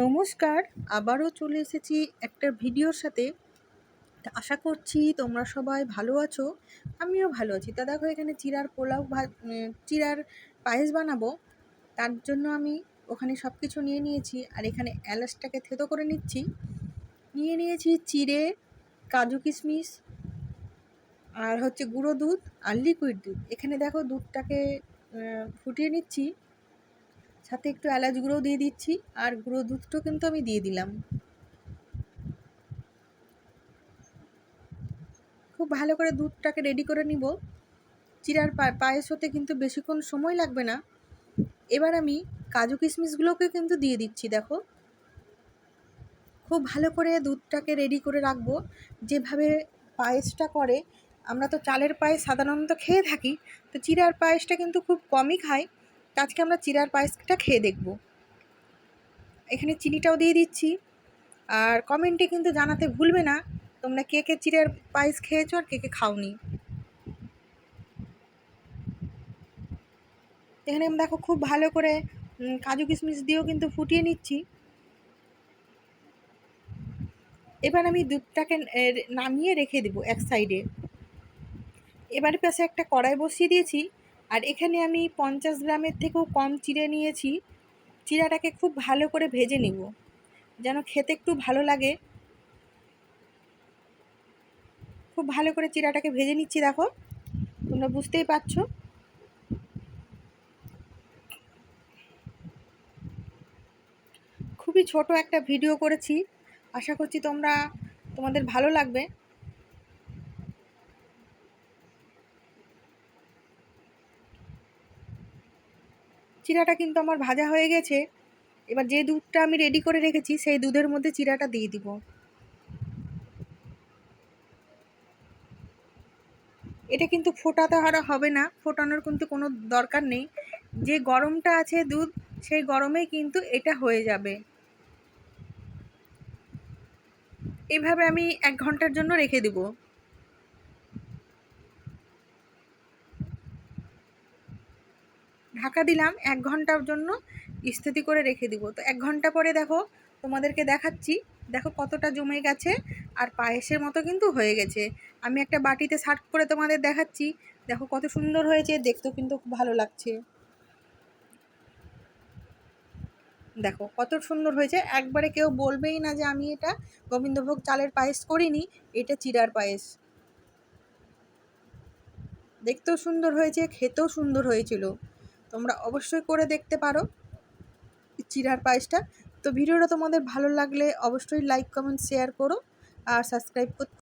নমস্কার, আবারও চলে এসেছি একটা ভিডিওর সাথে। আশা করছি তোমরা সবাই ভালো আছো, আমিও ভালো আছি। তা দেখো এখানে চিরার পোলাও চিরার পায়েস বানাবো। তার জন্য আমি ওখানে সব কিছু নিয়ে নিয়েছি আর এখানে এলাচটাকে থেতো করে নিচ্ছি। নিয়ে নিয়েছি চিড়ে, কাজু কিশমিশ আর হচ্ছে গুঁড়ো দুধ আর লিকুইড দুধ। এখানে দেখো দুধটাকে ফুটিয়ে নিচ্ছি। সাথে একটু এলাচ গুঁড়ো দিয়ে দিচ্ছি, আর গুঁড়ো দুধটাও কিন্তু আমি দিয়ে দিলাম। খুব ভালো করে দুধটাকে রেডি করে নিব। চিরার পায়েস হতে কিন্তু বেশিক্ষণ সময় লাগবে না। এবার আমি কাজু কিশমিশগুলোকে কিন্তু দিয়ে দিচ্ছি, দেখো। খুব ভালো করে দুধটাকে রেডি করে রাখব। যেভাবে পায়েসটা করে, আমরা তো চালের পায়েস সাধারণত খেয়ে থাকি, তো চিরার পায়েসটা কিন্তু খুব কমই তো আজকে আমরা চিরার পায়েসটা খেয়ে দেখব। এখানে চিনিটাও দিয়ে দিচ্ছি। আর কমেন্টে কিন্তু জানাতে ভুলবে না, তোমরা কে কে চিরার পায়েস খেয়েছো আর কে কে খাওনি। এখানে আমি দেখো খুব ভালো করে কাজু কিশমিশ দিয়েও কিন্তু ফুটিয়ে নিচ্ছি। এবার আমি দুধটাকে নামিয়ে রেখে দেবো এক সাইডে। এবার পাশে একটা কড়াই বসিয়ে দিয়েছি। আর এখানে আমি পঞ্চাশ গ্রামের থেকেও কম চিড়ে নিয়েছি। চিড়াটাকে খুব ভালো করে ভেজে নিব। যেন খেতে একটু ভালো লাগে। খুব ভালো করে চিড়াটাকে ভেজে নিচ্ছি, দেখো। তোমরা বুঝতেই পারছ। খুবই ছোট একটা ভিডিও করেছি। আশা করছি তোমরা, তোমাদের ভালো লাগবে। চিড়াটা কিন্তু আমার ভাজা হয়ে গেছে। এবার যে দুধটা আমি রেডি করে রেখেছি, সেই দুধের মধ্যে চিরাটা দিয়ে দিব। এটা কিন্তু ফোটাতে হারা হবে না, ফোটানোর কিন্তু কোনো দরকার নেই। যে গরমটা আছে দুধ, সেই গরমেই কিন্তু এটা হয়ে যাবে। এভাবে আমি এক ঘণ্টার জন্য রেখে দিব। ঢাকা দিলাম, এক ঘণ্টার জন্য স্থিতি করে রেখে দিব। তো এক ঘণ্টা পরে দেখো তোমাদেরকে দেখাচ্ছি। দেখো কতটা জমে গেছে আর পায়েসের মতো কিন্তু হয়ে গেছে। আমি একটা বাটিতে সার্ভ করে তোমাদের দেখাচ্ছি। দেখো কত সুন্দর হয়েছে, দেখতেও কিন্তু খুব ভালো লাগছে। দেখো কত সুন্দর হয়েছে। একবারে কেউ বলবেই না যে আমি এটা গোবিন্দভোগ চালের পায়েস করিনি, এটা চিড়ার পায়েস। দেখতেও সুন্দর হয়েছে, খেতেও সুন্দর হয়েছিল। তোমরা অবশ্যই করে দেখতে পারো চিরার পায়েসটা। তো ভিডিওটা তোমাদের ভালো লাগলে অবশ্যই লাইক কমেন্ট শেয়ার করো আর সাবস্ক্রাইব করতে